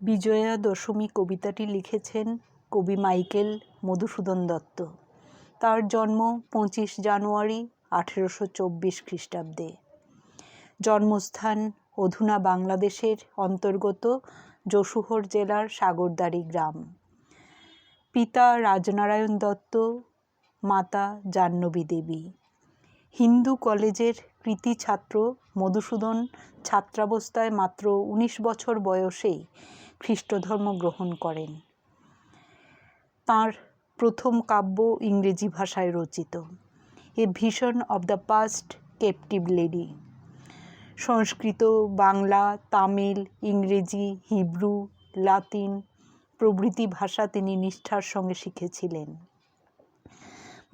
বিজয়া দশমী কবিতাটি লিখেছেন কবি মাইকেল মধুসূদন দত্ত। তার জন্ম পঁচিশ জানুয়ারি আঠেরোশো চব্বিশ খ্রিস্টাব্দে। জন্মস্থান অধুনা বাংলাদেশের অন্তর্গত যশোহর জেলার সাগরদাড়ি গ্রাম। পিতা রাজনারায়ণ দত্ত, মাতা জাহ্নবী দেবী। হিন্দু কলেজের কৃতি ছাত্র মধুসূদন ছাত্রাবস্থায় মাত্র উনিশ বছর বয়সেই খ্রিস্টধর্ম গ্রহণ করেন। তার প্রথম কাব্য ইংরেজি ভাষায় রচিত। A vision of the past captive lady. Sanskrit, Bangla, Tamil, ইংরেজি, হিব্রু, লাতিন প্রভৃতি ভাষা তিনি নিষ্ঠার সঙ্গে শিখেছিলেন।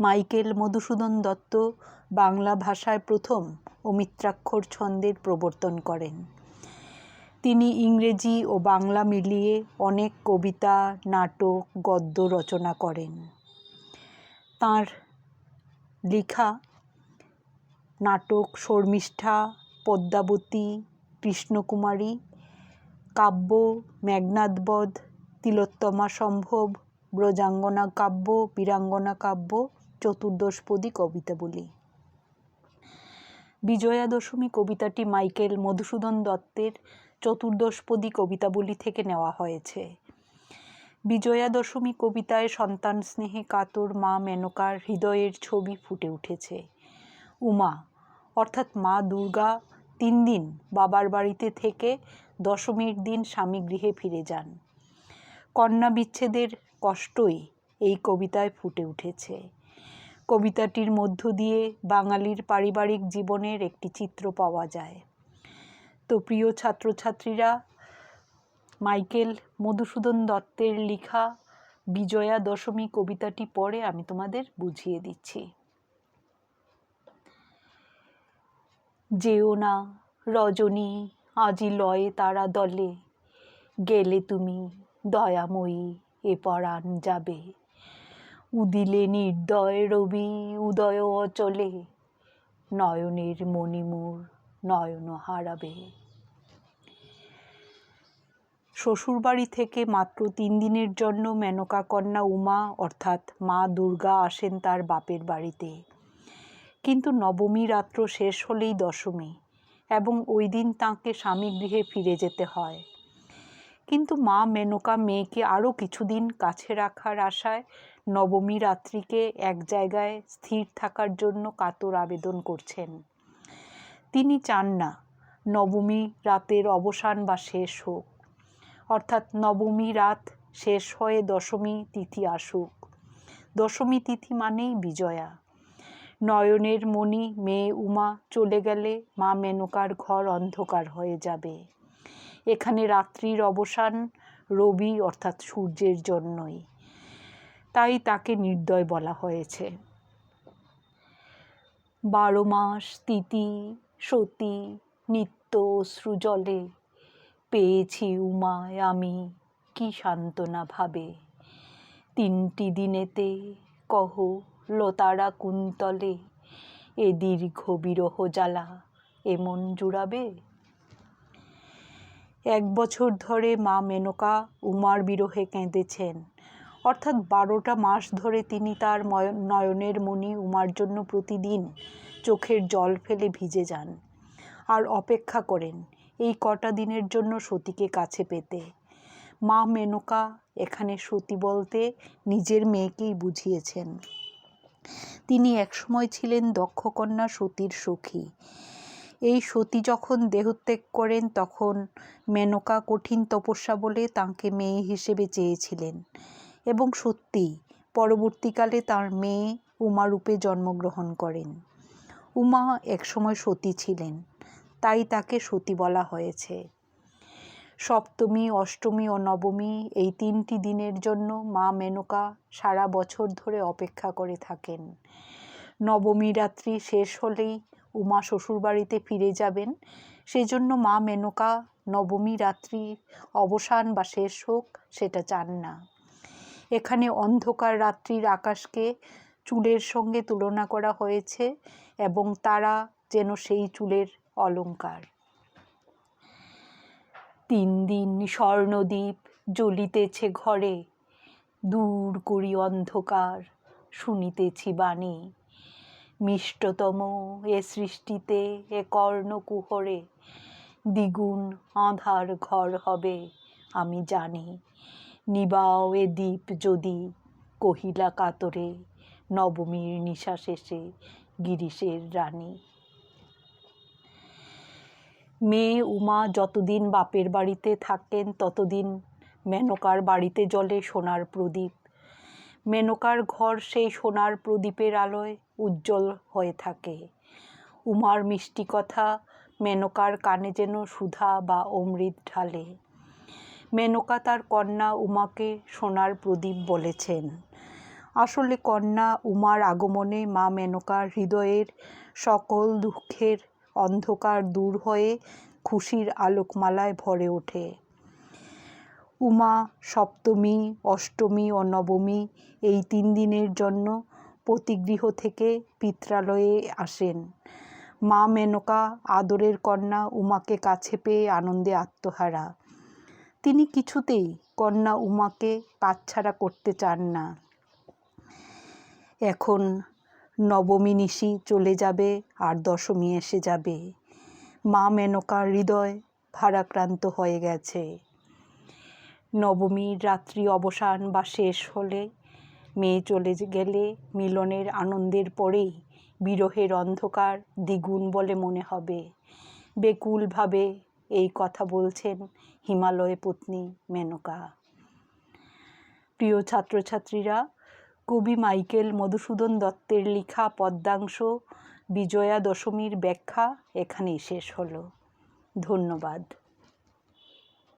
মাইকেল মধুসূদন দত্ত বাংলা ভাষায় প্রথম অমিত্রাক্ষর ছন্দের প্রবর্তন করেন। তিনি ইংরেজি ও বাংলা মিলিয়ে অনেক কবিতা, নাটক, গদ্য রচনা করেন। তার লেখা নাটক শর্মিষ্ঠা, পদ্মাবতী, কৃষ্ণকুমারী, কাব্য মেঘনাদবধ তিলোত্তমা সম্ভব, ব্রজাঙ্গনা কাব্য, বীরাঙ্গনা কাব্য, চতুর্দশপদী কবিতাবলী। বিজয়া দশমী কবিতাটি মাইকেল মধুসূদন দত্তের চতুর্দশপদী কবিতাবলী থেকে নেওয়া হয়েছে। বিজয়া দশমী কবিতায় সন্তান স্নেহে কাতর মা মেনকার হৃদয়ের ছবি ফুটে উঠেছে। উমা, অর্থাৎ মা দুর্গা তিন দিন বাবার বাড়িতে থেকে দশমীর দিন স্বামী গৃহে ফিরে যান। কন্যা বিচ্ছেদের কষ্টই এই কবিতায় ফুটে উঠেছে। কবিতাটির মধ্য দিয়ে বাঙালির পারিবারিক জীবনের একটি চিত্র পাওয়া যায়। তো প্রিয় ছাত্রছাত্রীরা, মাইকেল মধুসূদন দত্তের লেখা বিজয়া দশমী কবিতাটি পড়ে আমি তোমাদের বুঝিয়ে দিচ্ছি। যেও না রজনী, আজি লয়ে তারা দলে, গেলে তুমি দয়াময়ী, এ পরাণ যাবে। উদিলে নির্দয় রবি, উদয় অচলে, নয়নের মণিমুর নয়ন হারাবে। শ্বশুরবাড়ি থেকে মাত্র তিন দিনের জন্য মেনকা কন্যা উমা, অর্থাৎ মা দুর্গা আসেন তার বাপের বাড়িতে। কিন্তু নবমী রাত্র শেষ হলেই দশমী এবং ওই দিন তাঁকে স্বামী গৃহে ফিরে যেতে হয়। কিন্তু মা মেনকা মেয়েকে আরও কিছুদিন কাছে রাখার আশায় নবমী রাত্রিকে এক জায়গায় স্থির থাকার জন্য কাতর আবেদন করছেন। তিনি চান না নবমী রাতের অবসান বা শেষ হোক। অর্থাৎ নবমী রাত শেষ হয়ে দশমী তিথি আসুক। দশমী তিথি মানেই বিজয়া। নয়নের মণি, মেয়ে উমা চলে গেলে মা মেনকার ঘর অন্ধকার হয়ে যাবে। এখানে রাত্রির অবসান রবি অর্থাৎ সূর্যের জন্যই। তাই তাকে নির্দয় বলা হয়েছে। বারো মাস তিথি, সতী, নিত্য অশ্রুজলে পেয়েছি উমায় আমি। কি সান্ত্বনা ভাবে। তিনটি দিনেতে কহ লতারা কুন্তলে, এ দীর্ঘ বিরহ জ্বালা এমন জুড়াবে? এক বছর ধরে মা মেনকা উমার বিরহে কেঁদেছেন। অর্থাৎ বারোটা মাস ধরে তিনি তার নয়নের মণি উমার জন্য প্রতিদিন চোখের জল ফেলে ভিজে যান। আর অপেক্ষা করেন। এই কটা দিনের জন্য সতীকে কাছে পেতে। মা মেনকা এখানে সতী বলতে নিজের মেয়েকেই বুঝিয়েছেন। তিনি একসময় ছিলেন দক্ষকন্যা সতীর সখী। এই সতী যখন দেহত্যাগ করেন, তখন মেনকা কঠিন তপস্যা বলে তাঁকে মেয়ে হিসেবে চেয়েছিলেন এবং সত্যি পরবর্তীকালে তার মেয়ে উমা রূপে জন্মগ্রহণ করেন। উমা একসময় সতী ছিলেন। তাই তাকে সতী বলা হয়েছে। সপ্তমী, অষ্টমী ও নবমী এই তিনটি দিনের জন্য মা মেনকা সারা বছর ধরে অপেক্ষা করে থাকেন। নবমী রাত্রি শেষ হলেই উমা শ্বশুরবাড়িতে ফিরে যাবেন। সেজন্য মা মেনকা নবমী রাত্রি অবসান বা শেষ হোক সেটা চান না। এখানে অন্ধকার রাত্রির আকাশকে চুলের সঙ্গে তুলনা করা হয়েছে এবং তারা যেন সেই চুলের অলঙ্কার তিন দিন স্বর্ণদ্বীপ জ্বলিতেছে ঘরে, দূর করি অন্ধকার শুনিতেছি বাণী। মিষ্টতম এ সৃষ্টিতে এ কর্ণকুহরে, দ্বিগুণ আধার ঘর হবে, আমি জানি। নিবাও এ দ্বীপ যদি কহিলা কাতরে, নবমীর নিশা শেষে গিরিশের রানী। মেয়ে উমা যতদিন বাপের বাড়িতে থাকেন ততদিন মেনকার বাড়িতে জ্বলে সোনার প্রদীপ। মেনকার ঘর সেই সোনার প্রদীপের আলোয় উজ্জ্বল হয়ে থাকে। উমার মিষ্টি কথা মেনকার কানে যেন সুধা বা অমৃত ঢালে। মেনকা তার কন্যা উমাকে সোনার প্রদীপ বলেছেন। আসলে কন্যা উমার আগমনে মা মেনকার হৃদয়ের সকল দুঃখের অন্ধকার দূর হয়ে খুশির আলোকমালায় ভরে ওঠে। উমা, সপ্তমী, অষ্টমী ও নবমী এই তিন দিনের জন্য পতিগৃহ থেকে পিত্রালয়ে আসেন। মা মেনকা, আদরের কন্যা উমাকে কাছে পেয়ে আনন্দে আত্মহারা। তিনি কিছুতেই কন্যা উমাকে কাছছাড়া করতে চান না। এখন নবমী নিশি চলে যাবে আর দশমী এসে যাবে। মা মেনকার হৃদয় ভারাক্রান্ত হয়ে গেছে। নবমীর রাত্রি অবসান বা শেষ হলে মেয়ে চলে গেলে মিলনের আনন্দের পরেই বিরহের অন্ধকার দ্বিগুণ বলে মনে হবে। বেকুলভাবে এই কথা বলছেন হিমালয় পত্নী মেনকা। প্রিয় ছাত্রছাত্রীরা কবি মাইকেল মধুসূদন দত্তের লেখা পদ্মাংশ বিজয়া দশমীর ব্যাখ্যা এখানেই শেষ হলো। ধন্যবাদ।